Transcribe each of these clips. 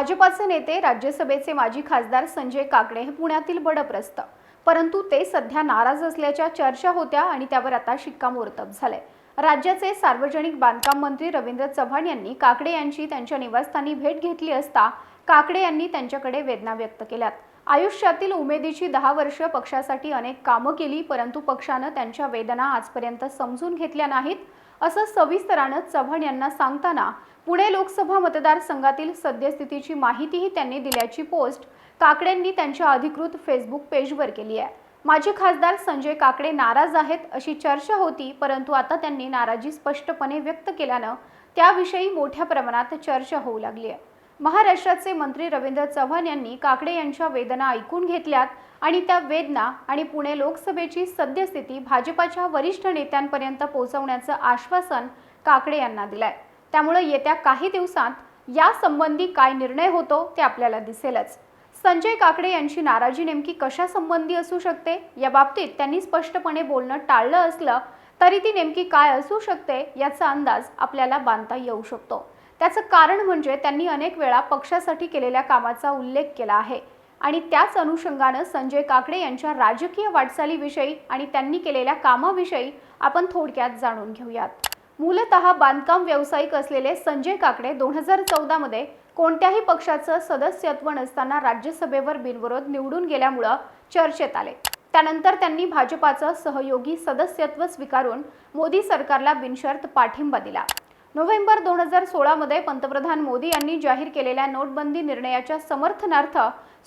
भाजपाचे नेते राज्यसभेचे माजी खासदार संजय काकडे हे पुण्यातील बडप्रस्त परंतु ते सध्या नाराज असल्याच्या चर्चा होत्या आणि त्यावर आता शिक्कामोर्तब झालंय. राज्याचे सार्वजनिक बांधकाम मंत्री रवींद्र चव्हाण यांनी काकडे यांची त्यांच्या निवासस्थानी भेट घेतली असता काकडे यांनी त्यांच्याकडे वेदना व्यक्त केल्यात. आयुष्यातील उमेदीची दहा वर्ष पक्षासाठी अनेक कामं केली परंतु पक्षानं त्यांच्या वेदना आजपर्यंत समजून घेतल्या नाहीत असं सविस्तरानं चव्हाण यांना सांगताना पुणे लोकसभा मतदारसंघातील सद्यस्थितीची माहितीही त्यांनी दिल्याची पोस्ट काकडेंनी त्यांच्या अधिकृत फेसबुक पेजवर केली आहे. माजी खासदार संजय काकडे नाराज आहेत अशी चर्चा होती परंतु आता त्यांनी नाराजी स्पष्टपणे व्यक्त केल्यानं त्याविषयी मोठ्या प्रमाणात चर्चा होऊ लागली आहे. महाराष्ट्राचे मंत्री रवींद्र चव्हाण यांनी काकडे यांच्या वेदना ऐकून घेतल्यात आणि त्या वेदना आणि पुणे लोकसभेची सद्यस्थिती भाजपाच्या वरिष्ठ नेत्यांपर्यंत पोहोचवण्याचं आश्वासन काकडे यांना दिलंय. त्यामुळे येत्या काही दिवसांत या संबंधी काय निर्णय होतो ते आपल्याला दिसेलच. संजय काकडे यांची नाराजी नेमकी कशासंबंधी असू शकते? या बाबतीत त्यांनी स्पष्टपणे बोलणं टाळलं असलं तरी ती नेमकी काय असू शकते याचा अंदाज आपल्याला बांधता येऊ शकतो. त्याचं कारण म्हणजे त्यांनी अनेक वेळा पक्षासाठी केलेल्या कामाचा उल्लेख केला आहे. आणि त्याच अनुषंगानं संजय काकडे यांच्या राजकीय वाटचालीविषयी आणि त्यांनी केलेल्या कामाविषयी आपण थोडक्यात जाणून घेऊयात. मूलत बांधकाम व्यावसायिक असलेले संजय काकडे दोन हजार चौदामध्ये कोणत्याही पक्षाचं सदस्यत्व नसताना राज्यसभेवर बिनविरोध निवडून गेल्यामुळं चर्चेत आले. त्यानंतर त्यांनी भाजपाचं सहयोगी सदस्यत्व स्वीकारून मोदी सरकारला बिनशर्त पाठिंबा दिला. नोव्हेंबर दोन हजार सोळामध्ये पंतप्रधान मोदी यांनी जाहीर केलेल्या नोटबंदी निर्णयाच्या समर्थनार्थ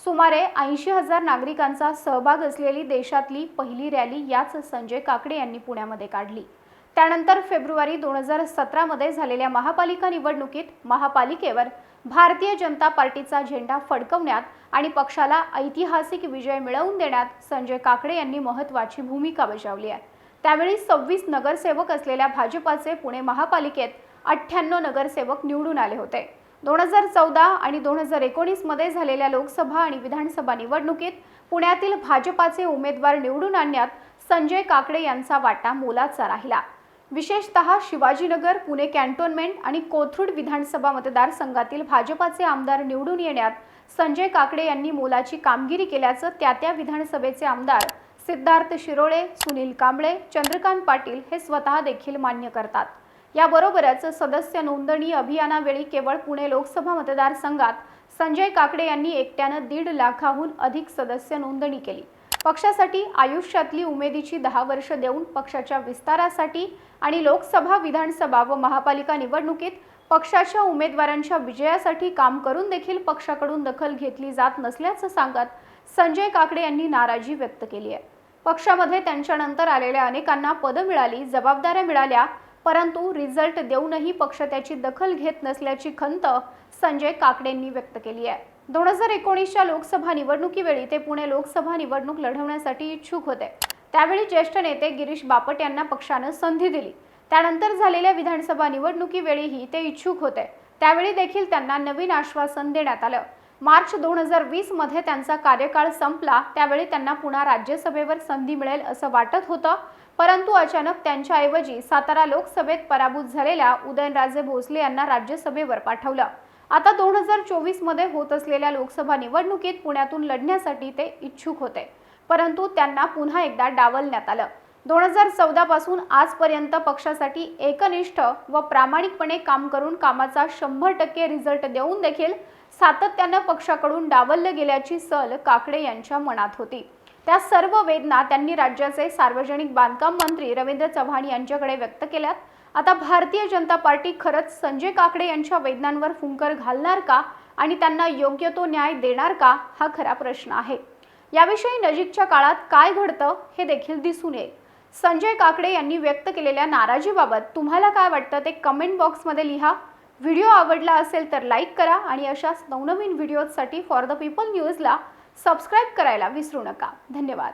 सुमारे ऐंशी हजार नागरिकांचा सहभाग असलेली देशातली पहिली रॅली याच संजय काकडे यांनी पुण्यामध्ये काढली. त्यानंतर फेब्रुवारी दोन हजार सतरामध्ये झालेल्या महापालिका निवडणुकीत महापालिकेवर भारतीय जनता पार्टीचा झेंडा फडकवण्यात आणि पक्षाला ऐतिहासिक विजय मिळवून देण्यात संजय काकडे यांनी महत्त्वाची भूमिका बजावली आहे. त्यावेळी सव्वीस नगरसेवक असलेल्या भाजपाचे पुणे महापालिकेत अठ्ठ्याण्णव नगरसेवक निवडून आले होते. दोन हजार चौदा आणि दोन हजार एकोणीसमध्ये झालेल्या लोकसभा आणि विधानसभा निवडणुकीत पुण्यातील भाजपाचे उमेदवार निवडून आणण्यात संजय काकडे यांचा वाटा मोलाचा राहिला. विशेषतः शिवाजीनगर पुणे कॅन्टोन्मेंट आणि कोथरूड विधानसभा मतदारसंघातील भाजपाचे आमदार निवडून येण्यात संजय काकडे यांनी मोलाची कामगिरी केल्याचं त्या त्या विधानसभेचे आमदार सिद्धार्थ शिरोळे सुनील कांबळे चंद्रकांत पाटील हे स्वतः देखील मान्य करतात. याबरोबरच सदस्य नोंदणी अभियानावेळी केवळ पुणे लोकसभा मतदारसंघात संजय काकडे यांनी एकट्यानं दीड लाखाहून अधिक सदस्य नोंदणी केली. पक्षासाठी आयुष्यातली उमेदीची दहा वर्ष देऊन पक्षाच्या विस्तारासाठी आणि लोकसभा विधानसभा व महापालिका निवडणुकीत पक्षाच्या उमेदवारांच्या विजयासाठी काम करून देखील पक्षाकडून दखल घेतली जात नसल्याचं सांगत संजय काकडे यांनी नाराजी व्यक्त केली आहे. पक्षामध्ये त्यांच्यानंतर आलेल्या अनेकांना पदं मिळाली जबाबदाऱ्या मिळाल्या परंतु रिझल्ट देऊनही पक्ष त्याची दखल घेत नसल्याची खंत संजय काकडेंनी व्यक्त केली आहे. दोन हजार एकोणीसच्या लोकसभा निवडणुकीवेळी ते पुणे लोकसभा निवडणूक लढवण्यासाठी इच्छुक होते. त्यावेळी ज्येष्ठ नेते गिरीश बापट यांना पक्षानं संधी दिली. त्यानंतर झालेल्या विधानसभा निवडणुकीवेळीही ते इच्छुक होते. त्यावेळी देखील त्यांना नवीन आश्वासन देण्यात आलं. मार्च दोन हजार वीसमध्ये त्यांचा कार्यकाळ संपला. त्यावेळी त्यांना पुन्हा राज्यसभेवर संधी मिळेल असं वाटत होतं. परंतु अचानक त्यांच्याऐवजी सातारा लोकसभेत पराभूत झालेल्या उदयनराजे भोसले यांना राज्यसभेवर पाठवलं. आता दोन हजार चोवीसमध्ये होत असलेल्या लोकसभा निवडणुकीत पुण्यातून लढण्यासाठी ते इच्छुक होते. परंतु त्यांना पुन्हा एकदा डावलण्यात आलं. दोन हजार चौदा पासून आजपर्यंत पक्षासाठी एकनिष्ठ व प्रामाणिकपणे काम करून कामाचा शंभर टक्के रिझल्ट देऊन देखील सातत्यानं पक्षाकडून डावललं गेल्याची सल काकडे यांच्या मनात होती. त्या सर्व वेदना त्यांनी राज्याचे सार्वजनिक बांधकाम मंत्री रवींद्र चव्हाण यांच्याकडे व्यक्त केल्यात. आता भारतीय जनता पार्टी खरंच संजय काकडे यांच्या वेदनांवर फुंकर घालणार का? आणि त्यांना योग्य तो न्याय देणार का? हा खरा प्रश्न आहे. याविषयी नजीकच्या काळात काय घडतं हे देखील दिसून येईल. संजय काकडे यांनी व्यक्त केलेल्या नाराजीबाबत तुम्हाला काय वाटतं ते कमेंट बॉक्समध्ये लिहा. व्हिडिओ आवडला असेल तर लाईक करा आणि अशाच नवनवीन व्हिडिओजसाठी फॉर द पीपल न्यूजला सबस्क्राईब करायला विसरू नका. धन्यवाद.